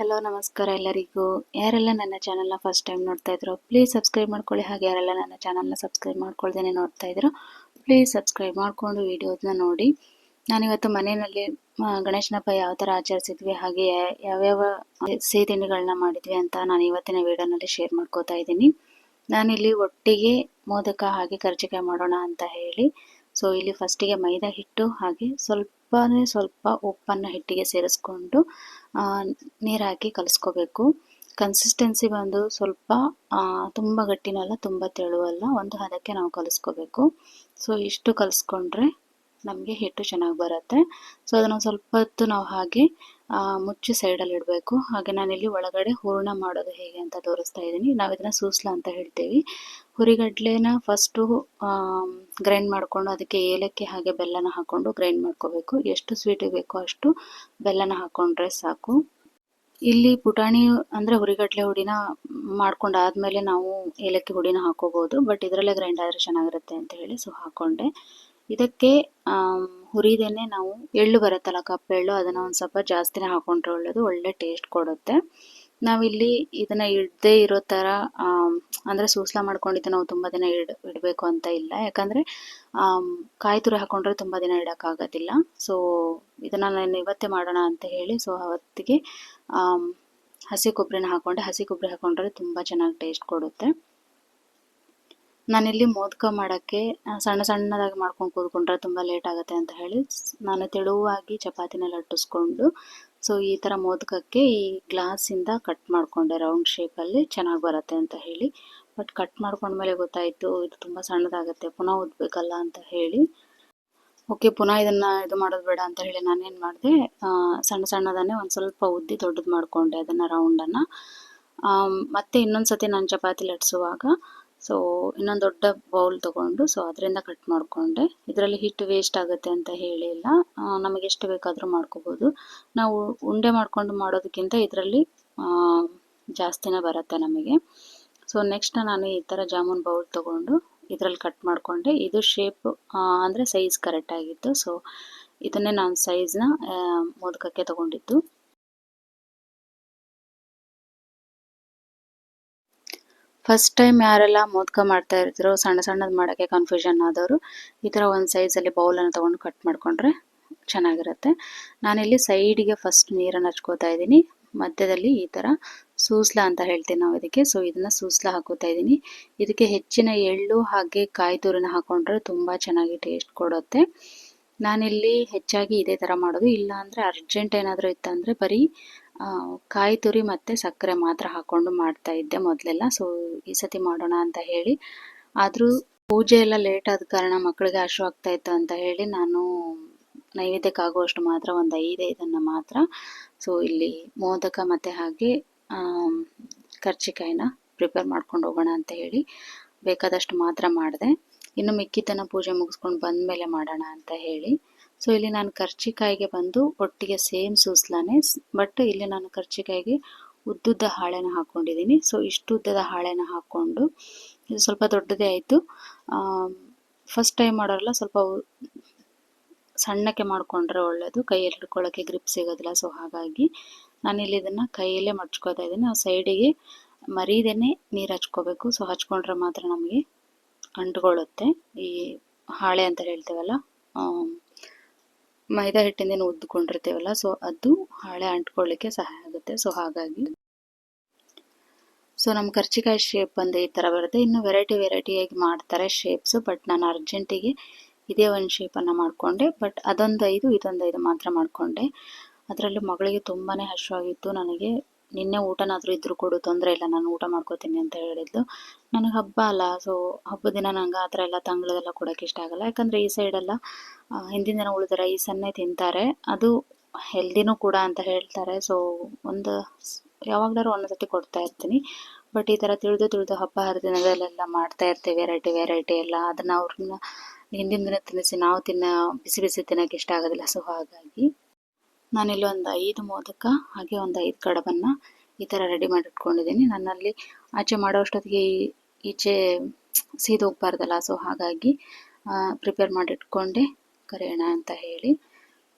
Hello, ನಮಸ್ಕಾರ ಎಲ್ಲರಿಗೂ. ಯಾರೆಲ್ಲ ನನ್ನ ಚಾನಲ್ನ ಫಸ್ಟ್ ಟೈಮ್ ನೋಡ್ತಾ ಇದ್ರು ಪ್ಲೀಸ್ ಸಬ್ಸ್ಕ್ರೈಬ್ ಮಾಡ್ಕೊಳ್ಳಿ. ಹಾಗೆ ಯಾರೆಲ್ಲ ನನ್ನ ಚಾನಲ್ನ ಸಬ್ಸ್ಕ್ರೈಬ್ ಮಾಡ್ಕೊಳ್ದೇನೆ ನೋಡ್ತಾ ಇದ್ರು ಪ್ಲೀಸ್ ಸಬ್ಸ್ಕ್ರೈಬ್ ಮಾಡಿಕೊಂಡು ವೀಡಿಯೋಸ್ನ ನೋಡಿ. ನಾನಿವತ್ತು ಮನೆಯಲ್ಲಿ ಗಣೇಶನ ಹಬ್ಬ ಯಾವ ಥರ ಆಚರಿಸಿದ್ವಿ, ಹಾಗೆ ಯಾವ್ಯಾವ ಸಿಹಿ ತಿಂಡಿಗಳನ್ನ ಮಾಡಿದ್ವಿ ಅಂತ ನಾನು ಇವತ್ತಿನ ವಿಡಿಯೋನಲ್ಲಿ ಶೇರ್ ಮಾಡ್ಕೋತಾ ಇದ್ದೀನಿ. ನಾನಿಲ್ಲಿ ಒಟ್ಟಿಗೆ ಮೋದಕ ಹಾಗೆ ಕರ್ಜಿಕಾಯಿ ಮಾಡೋಣ ಅಂತ ಹೇಳಿ. ಸೊ ಇಲ್ಲಿ ಫಸ್ಟಿಗೆ ಮೈದಾ ಹಿಟ್ಟು, ಹಾಗೆ ಸ್ವಲ್ಪನೇ ಸ್ವಲ್ಪ ಉಪ್ಪನ್ನು ಹಿಟ್ಟಿಗೆ ಸೇರಿಸ್ಕೊಂಡು ನೀರು ಹಾಕಿ ಕಲಿಸ್ಕೋಬೇಕು. ಕನ್ಸಿಸ್ಟೆನ್ಸಿ ಬಂದು ಸ್ವಲ್ಪ ತುಂಬ ಗಟ್ಟಿನಲ್ಲ, ತುಂಬ ತೆಳುವಲ್ಲ, ಒಂದು ಹದಕ್ಕೆ ನಾವು ಕಲಿಸ್ಕೋಬೇಕು. ಸೊ ಇಷ್ಟು ಕಲಿಸ್ಕೊಂಡ್ರೆ ನಮಗೆ ಹಿಟ್ಟು ಚೆನ್ನಾಗಿ ಬರುತ್ತೆ. ಸೊ ಅದನ್ನು ಸ್ವಲ್ಪ ಹೊತ್ತು ನಾವು ಹಾಗೆ ಮುಚ್ಚಿ ಸೈಡಲ್ಲಿ ಇಡಬೇಕು. ಹಾಗೆ ನಾನಿಲ್ಲಿ ಒಳಗಡೆ ಹೂರ್ಣ ಮಾಡೋದು ಹೇಗೆ ಅಂತ ತೋರಿಸ್ತಾ ಇದ್ದೀನಿ ನಾವು ಇದನ್ನ ಸೂಸ್ಲ ಅಂತ ಹೇಳ್ತೀವಿ. ಹುರಿಗಡ್ಲೆನ ಫಸ್ಟು ಗ್ರೈಂಡ್ ಮಾಡಿಕೊಂಡು ಅದಕ್ಕೆ ಏಲಕ್ಕಿ ಹಾಗೆ ಬೆಲ್ಲನ ಹಾಕ್ಕೊಂಡು ಗ್ರೈಂಡ್ ಮಾಡ್ಕೋಬೇಕು. ಎಷ್ಟು ಸ್ವೀಟ್ ಬೇಕೋ ಅಷ್ಟು ಬೆಲ್ಲನ ಹಾಕ್ಕೊಂಡ್ರೆ ಸಾಕು. ಇಲ್ಲಿ ಪುಟಾಣಿ ಅಂದರೆ ಹುರಿಗಡ್ಲೆ ಹುಡಿನ ಮಾಡ್ಕೊಂಡಾದ್ಮೇಲೆ ನಾವು ಏಲಕ್ಕಿ ಹುಡಿನ ಹಾಕೋಬಹುದು ಬಟ್ ಇದರಲ್ಲೇ ಗ್ರೈಂಡ್ ಆದರೆ ಚೆನ್ನಾಗಿರುತ್ತೆ ಅಂತ ಹೇಳಿ ಸೊ ಹಾಕೊಂಡೆ. ಇದಕ್ಕೆ ಹುರಿದೇನೆ ನಾವು ಎಳ್ಳು ಬರುತ್ತಲ್ಲ ಕಪ್ಪೆಳ್ಳು ಅದನ್ನ ಒಂದು ಸ್ವಲ್ಪ ಜಾಸ್ತಿನೇ ಹಾಕೊಂಡ್ರೆ ಒಳ್ಳೇದು, ಒಳ್ಳೆ ಟೇಸ್ಟ್ ಕೊಡುತ್ತೆ. ನಾವಿಲ್ಲಿ ಇದನ್ನ ಇಡದೇ ಇರೋ ತರ ಅಂದ್ರೆ ಸೂಸ್ಲ ಮಾಡ್ಕೊಂಡಿದ್ದು ನಾವು ತುಂಬಾ ದಿನ ಇಡ್, ಇಡಬೇಕು ಅಂತ ಇಲ್ಲ. ಯಾಕಂದ್ರೆ ಕಾಯಿ ತುರಿ ಹಾಕೊಂಡ್ರೆ ತುಂಬಾ ದಿನ ಇಡೋಕ್ಕಾಗೋದಿಲ್ಲ ಸೊ ಇದನ್ನ ನಾನು ಇವತ್ತೇ ಮಾಡೋಣ ಅಂತ ಹೇಳಿ ಸೊ ಅವತ್ತಿಗೆ ಹಸಿ ಕೊಬ್ಬರಿನ ಹಾಕೊಂಡೆ. ಹಸಿ ಕೊಬ್ಬರಿ ಹಾಕೊಂಡ್ರೆ ತುಂಬಾ ಚೆನ್ನಾಗಿ ಟೇಸ್ಟ್ ಕೊಡುತ್ತೆ. ನಾನಿಲ್ಲಿ ಮೋದಕ ಮಾಡೋಕ್ಕೆ ಸಣ್ಣ ಸಣ್ಣದಾಗಿ ಮಾಡ್ಕೊಂಡು ಕೂತ್ಕೊಂಡ್ರೆ ತುಂಬ ಲೇಟ್ ಆಗುತ್ತೆ ಅಂತ ಹೇಳಿ ನಾನು ತೆಳುವಾಗಿ ಚಪಾತಿನ ಲಟ್ಟಿಸ್ಕೊಂಡು ಸೊ ಈ ಥರ ಮೋದಕಕ್ಕೆ ಈ ಗ್ಲಾಸಿಂದ ಕಟ್ ಮಾಡಿಕೊಂಡೆ ರೌಂಡ್ ಶೇಪಲ್ಲಿ ಚೆನ್ನಾಗಿ ಬರುತ್ತೆ ಅಂತ ಹೇಳಿ. ಬಟ್ ಕಟ್ ಮಾಡ್ಕೊಂಡ್ಮೇಲೆ ಗೊತ್ತಾಯಿತು, ಇದು ತುಂಬ ಸಣ್ಣದಾಗುತ್ತೆ, ಪುನಃ ಉದ್ಬೇಕಲ್ಲ ಅಂತ ಹೇಳಿ. ಓಕೆ ಪುನಃ ಇದನ್ನು ಇದು ಮಾಡೋದು ಬೇಡ ಅಂತ ಹೇಳಿ ನಾನೇನು ಮಾಡಿದೆ ಸಣ್ಣ ಸಣ್ಣದನ್ನೇ ಒಂದು ಸ್ವಲ್ಪ ಉದ್ದಿ ದೊಡ್ಡದು ಮಾಡಿಕೊಂಡೆ ಅದನ್ನು ರೌಂಡನ್ನು ಮತ್ತೆ ಇನ್ನೊಂದು ಸತಿ ನಾನು ಚಪಾತಿ ಲಟ್ಸುವಾಗ ಸೊ ಇನ್ನೊಂದು ದೊಡ್ಡ ಬೌಲ್ ತಗೊಂಡು ಸೊ ಅದರಿಂದ ಕಟ್ ಮಾಡಿಕೊಂಡೆ. ಇದರಲ್ಲಿ ಹಿಟ್ಟು ವೇಸ್ಟ್ ಆಗುತ್ತೆ ಅಂತ ಹೇಳಿಲ್ಲ ನಮಗೆ ಎಷ್ಟು ಬೇಕಾದರೂ ಮಾಡ್ಕೋಬೋದು. ನಾವು ಉಂಡೆ ಮಾಡಿಕೊಂಡು ಮಾಡೋದಕ್ಕಿಂತ ಇದರಲ್ಲಿ ಜಾಸ್ತಿನೇ ಬರುತ್ತೆ ನಮಗೆ. ಸೊ ನೆಕ್ಸ್ಟ್ ನಾನು ಈ ಥರ ಜಾಮೂನ್ ಬೌಲ್ ತೊಗೊಂಡು ಇದರಲ್ಲಿ ಕಟ್ ಮಾಡಿಕೊಂಡೆ. ಇದು ಶೇಪ್ ಅಂದರೆ ಸೈಜ್ ಕರೆಕ್ಟ್ ಆಗಿತ್ತು. ಸೊ ಇದನ್ನೇ ನಾನು ಸೈಜ್ನ ಮೋದಕಕ್ಕೆ ತಗೊಂಡಿದ್ದು. ಫಸ್ಟ್ ಟೈಮ್ ಯಾರೆಲ್ಲ ಮೋದಕ ಮಾಡ್ತಾ ಇರ್ತಿರೋ, ಸಣ್ಣ ಸಣ್ಣದ್ ಮಾಡೋಕ್ಕೆ ಕನ್ಫ್ಯೂಷನ್ ಆದವರು, ಈ ಥರ ಒಂದು ಬೌಲ್ ಬೌಲನ್ನು ತಗೊಂಡು ಕಟ್ ಮಾಡ್ಕೊಂಡ್ರೆ ಚೆನ್ನಾಗಿರುತ್ತೆ. ನಾನಿಲ್ಲಿ ಸೈಡಿಗೆ ಫಸ್ಟ್ ನೀರನ್ನು ಹಚ್ಕೋತಾ ಇದ್ದೀನಿ. ಮಧ್ಯದಲ್ಲಿ ಈ ಥರ ಸೂಸ್ಲ ಅಂತ ಹೇಳ್ತೀನಿ ನಾವು ಇದಕ್ಕೆ. ಸೊ ಇದನ್ನ ಸೂಸ್ಲ ಹಾಕೋತಾ ಇದ್ದೀನಿ. ಇದಕ್ಕೆ ಹೆಚ್ಚಿನ ಎಳ್ಳು ಹಾಗೆ ಕಾಯಿ ಹಾಕೊಂಡ್ರೆ ತುಂಬಾ ಚೆನ್ನಾಗಿ ಟೇಸ್ಟ್ ಕೊಡುತ್ತೆ. ನಾನಿಲ್ಲಿ ಹೆಚ್ಚಾಗಿ ಇದೇ ಥರ ಮಾಡೋದು. ಇಲ್ಲ ಅಂದರೆ ಅರ್ಜೆಂಟ್ ಏನಾದರೂ ಇತ್ತಂದ್ರೆ ಬರೀ ಕಾಯಿ ತುರಿ ಮತ್ತು ಸಕ್ಕರೆ ಮಾತ್ರ ಹಾಕ್ಕೊಂಡು ಮಾಡ್ತಾ ಇದ್ದೆ ಮೊದಲೆಲ್ಲ. ಸೊ ಈ ಸತಿ ಮಾಡೋಣ ಅಂತ ಹೇಳಿ. ಆದರೂ ಪೂಜೆ ಎಲ್ಲ ಲೇಟ್ ಆದ ಕಾರಣ ಮಕ್ಕಳಿಗೆ ಹಶು ಆಗ್ತಾ ಇತ್ತು ಅಂತ ಹೇಳಿ ನಾನು ನೈವೇದ್ಯಕ್ಕಾಗುವಷ್ಟು ಮಾತ್ರ ಒಂದು ಐದೈದನ್ನು ಮಾತ್ರ. ಸೊ ಇಲ್ಲಿ ಮೋದಕ ಮತ್ತು ಹಾಗೆ ಕರ್ಚಿಕಾಯಿನ ಪ್ರಿಪೇರ್ ಮಾಡ್ಕೊಂಡು ಹೋಗೋಣ ಅಂತ ಹೇಳಿ ಬೇಕಾದಷ್ಟು ಮಾತ್ರ ಮಾಡಿದೆ. ಇನ್ನು ಮಿಕ್ಕಿತನ ಪೂಜೆ ಮುಗಿಸ್ಕೊಂಡು ಬಂದ ಮೇಲೆ ಮಾಡೋಣ ಅಂತ ಹೇಳಿ. ಸೊ ಇಲ್ಲಿ ನಾನು ಕರ್ಚಿಕಾಯಿಗೆ ಬಂದು ಒಟ್ಟಿಗೆ ಸೇಮ್ ಸೂಸ್ಲಾನೆ ಬಟ್ ಇಲ್ಲಿ ನಾನು ಕರ್ಚಿಕಾಯಿಗೆ ಉದ್ದುದ್ದ ಹಾಳೆನ ಹಾಕೊಂಡಿದ್ದೀನಿ. ಸೊ ಇಷ್ಟು ಉದ್ದದ ಹಾಳೆನ ಹಾಕ್ಕೊಂಡು, ಇದು ಸ್ವಲ್ಪ ದೊಡ್ಡದೇ ಆಯಿತು. ಫಸ್ಟ್ ಟೈಮ್ ಮಾಡೋರಲ್ಲ, ಸ್ವಲ್ಪ ಸಣ್ಣಕ್ಕೆ ಮಾಡಿಕೊಂಡ್ರೆ ಒಳ್ಳೆಯದು ಕೈಯಲ್ಲಿ ಹಿಡ್ಕೊಳ್ಳೋಕ್ಕೆ ಗ್ರಿಪ್ ಸಿಗೋದಿಲ್ಲ. ಸೊ ಹಾಗಾಗಿ ನಾನಿಲ್ಲಿ ಇದನ್ನು ಕೈಯಲ್ಲೇ ಮಡ್ಚ್ಕೋತಾ ಇದ್ದೀನಿ. ಆ ಸೈಡಿಗೆ ಮರೀದೇನೆ ನೀರು ಹಚ್ಕೋಬೇಕು. ಸೊ ಹಚ್ಕೊಂಡ್ರೆ ಮಾತ್ರ ನಮಗೆ ಅಂಟ್ಕೊಳ್ಳುತ್ತೆ ಈ ಹಾಳೆ ಅಂತ ಹೇಳ್ತೇವಲ್ಲ ಮೈದಾ ಹಿಟ್ಟಿಂದ ಉದ್ದುಕೊಂಡಿರ್ತೀವಲ್ಲ ಸೊ ಅದು ಹಾಳೆ ಅಂಟ್ಕೊಳ್ಳಿಕ್ಕೆ ಸಹಾಯ ಆಗುತ್ತೆ. ಸೊ ಹಾಗಾಗಿ ಸೊ ನಮ್ಮ ಕರ್ಚಿಕಾಯಿ ಶೇಪ್ ಬಂದು ಈ ಥರ ಬರುತ್ತೆ. ಇನ್ನು ವೆರೈಟಿ ವೆರೈಟಿಯಾಗಿ ಮಾಡ್ತಾರೆ ಶೇಪ್ಸು ಬಟ್ ನಾನು ಅರ್ಜೆಂಟಿಗೆ ಇದೇ ಒಂದು ಶೇಪನ್ನು ಮಾಡಿಕೊಂಡೆ. ಬಟ್ ಅದೊಂದು ಐದು, ಇದೊಂದು ಐದು ಮಾತ್ರ ಮಾಡಿಕೊಂಡೆ. ಅದರಲ್ಲೂ ಮಗಳಿಗೆ ತುಂಬಾ ಹಶ್ವಾಗಿತ್ತು ನನಗೆ. ನಿನ್ನೆ ಊಟನಾದರೂ ಇದ್ರೂ ಕೊಡು ತೊಂದರೆ ಇಲ್ಲ, ನಾನು ಊಟ ಮಾಡ್ಕೋತೀನಿ ಅಂತ ಹೇಳಿದ್ಲು ನನಗೆ ಹಬ್ಬ ಅಲ್ಲ. ಸೊ ಹಬ್ಬದ ದಿನ ನಂಗೆ ಆ ಥರ ಎಲ್ಲ ತಂಗ್ಳದೆಲ್ಲ ಕೊಡೋಕೆ ಇಷ್ಟ ಆಗಲ್ಲ. ಯಾಕಂದರೆ ಈ ಸೈಡೆಲ್ಲ ಹಿಂದಿನ ದಿನ ಉಳಿದ ರೈಸನ್ನೇ ತಿಂತಾರೆ. ಅದು ಹೆಲ್ದಿನೂ ಕೂಡ ಅಂತ ಹೇಳ್ತಾರೆ. ಸೊ ಒಂದು ಯಾವಾಗಲಾದ್ರು ಒಂದೊಂದ್ಸತಿ ಕೊಡ್ತಾ ಇರ್ತೀನಿ. ಬಟ್ ಈ ಥರ ತಿಳಿದು ತಿಳಿದು ಹಬ್ಬ ಹರಿದಿನದಲ್ಲೆಲ್ಲ ಮಾಡ್ತಾ ಇರ್ತೀವಿ. ವೆರೈಟಿ ವೆರೈಟಿ ಎಲ್ಲ. ಅದನ್ನು ಅವ್ರನ್ನ ಹಿಂದಿನ ದಿನ ತಿನ್ನಿಸಿ ನಾವು ತಿನ್ನ, ಬಿಸಿ ಬಿಸಿ ತಿನ್ನೋಕೆ ಇಷ್ಟ ಆಗೋದಿಲ್ಲ. ಸೊ ಹಾಗಾಗಿ ನಾನಿಲ್ಲಿ ಒಂದು ಐದು ಮೋದಕ, ಹಾಗೆ ಒಂದು ಐದು ಕಡಬನ್ನು ಈ ಥರ ರೆಡಿ ಮಾಡಿ ಇಟ್ಕೊಂಡಿದ್ದೀನಿ ನನ್ನಲ್ಲಿ ಆಚೆ ಮಾಡೋ ಅಷ್ಟೊತ್ತಿಗೆ ಈಚೆ ಸೀದೋಗ್ಬಾರ್ದಲ್ಲ ಸೊ ಹಾಗಾಗಿ ಪ್ರಿಪೇರ್ ಮಾಡಿಟ್ಕೊಂಡೆ, ಕರೆಯೋಣ ಅಂತ ಹೇಳಿ.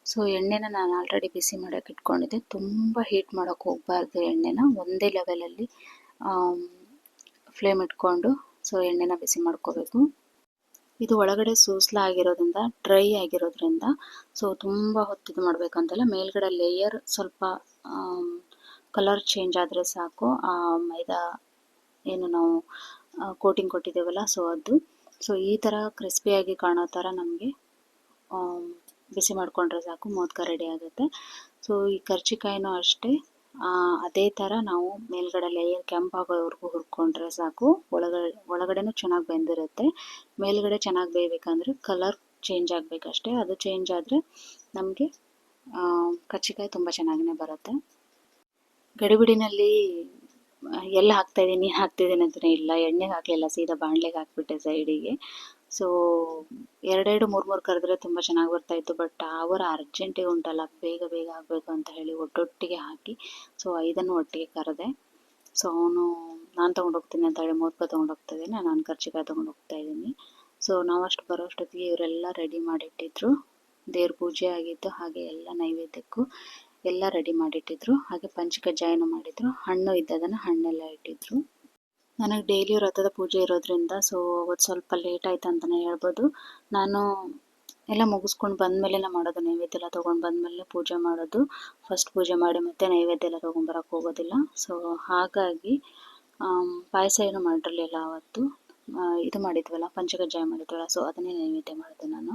ಸೊ ಎಣ್ಣೆನ ನಾನು ಆಲ್ರೆಡಿ ಬಿಸಿ ಮಾಡೋಕೆ ಇಟ್ಕೊಂಡಿದ್ದೆ. ತುಂಬ ಹೀಟ್ ಮಾಡೋಕೆ ಹೋಗಬಾರ್ದು ಎಣ್ಣೆನ. ಒಂದೇ ಲೆವೆಲಲ್ಲಿ ಫ್ಲೇಮ್ ಇಟ್ಕೊಂಡು ಸೊ ಎಣ್ಣೆನ ಬಿಸಿ ಮಾಡ್ಕೋಬೇಕು. ಇದು ಒಳಗಡೆ ಸೂಸ್ಲ ಆಗಿರೋದ್ರಿಂದ ಡ್ರೈ ಆಗಿರೋದ್ರಿಂದ ಸೊ ತುಂಬ ಹೊತ್ತಿದು ಮಾಡಬೇಕಂತಲ್ಲ, ಮೇಲ್ಗಡೆ ಲೇಯರ್ ಸ್ವಲ್ಪ ಕಲರ್ ಚೇಂಜ್ ಆದರೆ ಸಾಕು. ಮೈದಾ, ಏನು ನಾವು ಕೋಟಿಂಗ್ ಕೊಟ್ಟಿದ್ದೇವಲ್ಲ ಸೊ ಅದು. ಸೊ ಈ ಥರ ಕ್ರಿಸ್ಪಿಯಾಗಿ ಕಾಣೋ ಥರ ನಮಗೆ ಬಿಸಿ ಮಾಡಿಕೊಂಡ್ರೆ ಸಾಕು, ಮೋದಕ ರೆಡಿ ಆಗುತ್ತೆ. ಸೊ ಈ ಕರ್ಜಿಕಾಯಿನೂ ಅಷ್ಟೇ. ಅದೇ ಥರ ನಾವು ಮೇಲ್ಗಡೆ ಲೇಯರ್ ಕೆಂಪಾಗೋವರೆಗೂ ಹುರ್ಕೊಂಡ್ರೆ ಸಾಕು ಒಳಗಡೆ ಒಳಗಡೆನೂ ಚೆನ್ನಾಗಿ ಬೆಂದಿರುತ್ತೆ. ಮೇಲ್ಗಡೆ ಚೆನ್ನಾಗಿ ಬೇಯಬೇಕಂದ್ರೆ ಕಲರ್ ಚೇಂಜ್ ಆಗಬೇಕಷ್ಟೇ. ಅದು ಚೇಂಜ್ ಆದರೆ ನಮಗೆ ಕರ್ಜಿಕಾಯಿ ತುಂಬ ಚೆನ್ನಾಗಿನೇ ಬರುತ್ತೆ. ಗಡಿಬಿಡಿನಲ್ಲಿ ಎಲ್ಲಿ ಹಾಕ್ತಾಯಿದ್ದೀನಿ ಹಾಕ್ತಿದ್ದೀನಿ ಅಂತಲೇ ಇಲ್ಲ. ಎಣ್ಣೆಗೆ ಹಾಕಲಿಲ್ಲ, ಸೀದಾ ಬಾಣಲೆಗೆ ಹಾಕ್ಬಿಟ್ಟೆ ಸೈಡಿಗೆ. ಸೊ ಎರಡೆರಡು ಮೂರು ಮೂರು ಕರೆದ್ರೆ ತುಂಬ ಚೆನ್ನಾಗಿ ಬರ್ತಾಯಿತ್ತು ಬಟ್ ಅವರ ಅರ್ಜೆಂಟಿಗೆ ಉಂಟಲ್ಲ, ಬೇಗ ಬೇಗ ಆಗಬೇಕು ಅಂತ ಹೇಳಿ ಒಟ್ಟೊಟ್ಟಿಗೆ ಹಾಕಿ ಸೊ ಐದನ್ನು ಒಟ್ಟಿಗೆ ಕರೆದೆ. ಸೊ ಅವನು, ನಾನು ತೊಗೊಂಡೋಗ್ತೀನಿ ಅಂತ ಹೇಳಿ ಮೋದಕ ತೊಗೊಂಡೋಗ್ತಾ ಇದ್ದೀನಿ, ನಾನು ಖರ್ಚಿಗೆ ತೊಗೊಂಡೋಗ್ತಾ ಇದ್ದೀನಿ. ಸೊ ನಾವಷ್ಟು ಬರೋ ಅಷ್ಟೊತ್ತಿಗೆ ಇವರೆಲ್ಲ ರೆಡಿ ಮಾಡಿಟ್ಟಿದ್ರು. ದೇವ್ರ ಪೂಜೆ ಆಗಿತ್ತು, ಹಾಗೆ ಎಲ್ಲ ನೈವೇದ್ಯಕ್ಕೂ. ಎಲ್ಲ ರೆಡಿ ಮಾಡಿಟ್ಟಿದ್ರು. ಹಾಗೆ ಪಂಚಕಜ್ಜಾಯನ ಮಾಡಿದ್ರು. ಹಣ್ಣು ಇದ್ದದನ್ನು ಹಣ್ಣೆಲ್ಲ ಇಟ್ಟಿದ್ರು. ನನಗೆ ಡೈಲಿ ವ್ರತದ ಪೂಜೆ ಇರೋದ್ರಿಂದ ಸೊ ಅವತ್ತು ಸ್ವಲ್ಪ ಲೇಟ್ ಆಯ್ತು ಅಂತಲೇ ಹೇಳ್ಬೋದು. ನಾನು ಎಲ್ಲ ಮುಗಿಸ್ಕೊಂಡು ಬಂದಮೇಲೆ ಮಾಡೋದು ನೈವೇದ್ಯ ಎಲ್ಲ ತೊಗೊಂಡು ಬಂದಮೇಲೆ ಪೂಜೆ ಮಾಡೋದು. ಫಸ್ಟ್ ಪೂಜೆ ಮಾಡಿ ಮತ್ತೆ ನೈವೇದ್ಯ ಎಲ್ಲ ತೊಗೊಂಬರಕ್ಕೆ ಹೋಗೋದಿಲ್ಲ. ಸೊ ಹಾಗಾಗಿ ಪಾಯಸ ಏನು ಮಾಡಿರಲಿಲ್ಲ ಅವತ್ತು. ಇದು ಮಾಡಿದ್ವಲ್ಲ ಪಂಚಕಜ್ಜಾಯ ಮಾಡಿದ್ವಲ್ಲ ಸೊ ಅದನ್ನೇ ನೈವೇದ್ಯ ಮಾಡಿದೆ ನಾನು.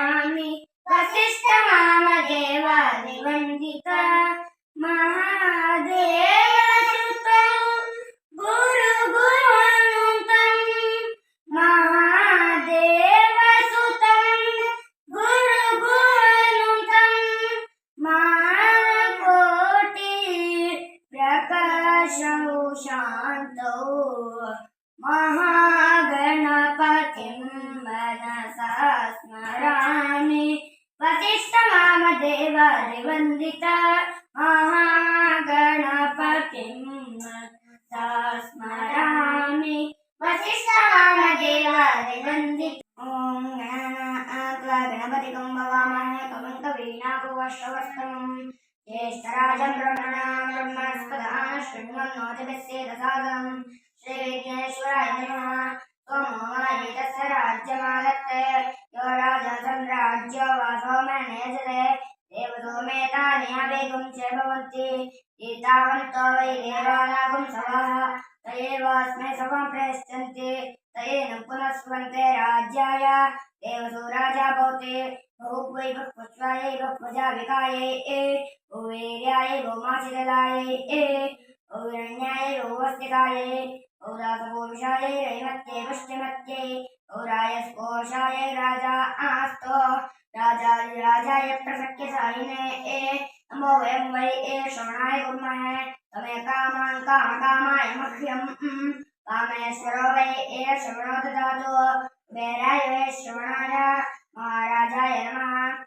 वन्दित महागणपतिं स्मरामि वसिष्ठवामदेवादिवन्दित ॐ गणत्वा गणपतिकं भवामहे कवं कवीनापुवश्रवस्तमम् ज्येष्ठराजं ब्रह्मणां ಶ್ರೀ ವಿಘ್ನೇಶ್ವರಾಯ ನಮಃ ತ್ವಂ ಮಮ ರಿತಸ್ಯ ರಾಜ್ಯಮಾಗತ್ತೆ ಯೋ ರಾಜ ಸಂರಾಜ್ಯೋ ವಾಸೋ ಮೇ ನೇಜತೆ ದೇವಸೋ ಮೇತಾನಿ ಅವೇಗಂ ಚ ಭವಂತಿ ಈತಾವಂತೋ ವೈ ದೇವಾನಾಗುಂ ಸವಃ ತಯೇವಾಸ್ಮೈ ಸವಂ ಪ್ರೇಷ್ಯಂತಿ ತಯೇನ ಪುನಃ ಸ್ವಂತೆ ರಾಜ್ಯಾಯ देवसो राजा भवते भूपै भक्पुष्पायै भक्पजाविकायै ए भूवीर्यायै भौमाचिदलायै ए भूरण्यायै भौवस्तिकायै बहुदासपूरुषायै रैमत्यै पुष्टिमत्यै बहुरायस्कोशायै राजा आस्तो। राजाय प्रसक्य ए, नमो वयं वै ए श्रवणाय कुर्मः तमे कामान् कामकामाय मह्यं कामेश्वरो वै ए श्रवणो ददातु कुबेराय वै श्रवणाय महाराजाय नमः।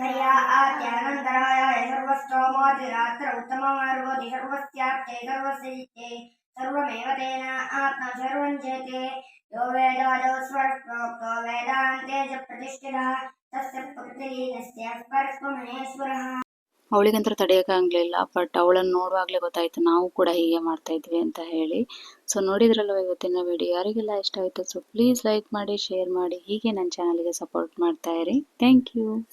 पर्या आत्यानन्तराय सर्वस्तोमोतिरात्र उत्तममार्गोति सर्वस्याप्ते सर्वस्य ಸರ್ವಮೇವ ಯೋ ಪ್ರತಿಷ್ಠಿತ ತಸ್ಯ ಬಟ್ ಅವಳನ್ನು ನೋಡುವಾಗಲೇ ಗೊತ್ತಾಯ್ತು ನಾವು ಕೂಡ ಹೀಗೆ ಮಾಡ್ತಾ ಇದ್ವಿ ಅಂತ ಹೇಳಿ. ಸೊ ನೋಡಿದ್ರಲ್ಲ ಇವತ್ತಿನ ವಿಡಿಯೋ ಯಾರಿಗೆಲ್ಲ ಇಷ್ಟ ಆಯ್ತು? ಸೊ ಪ್ಲೀಸ್ ಲೈಕ್ ಮಾಡಿ ಶೇರ್ ಮಾಡಿ, ಹೀಗೆ ನನ್ನ ಚಾನಲ್ಗೆ ಸಪೋರ್ಟ್ ಮಾಡ್ತಾ ಇರಿ. Thank you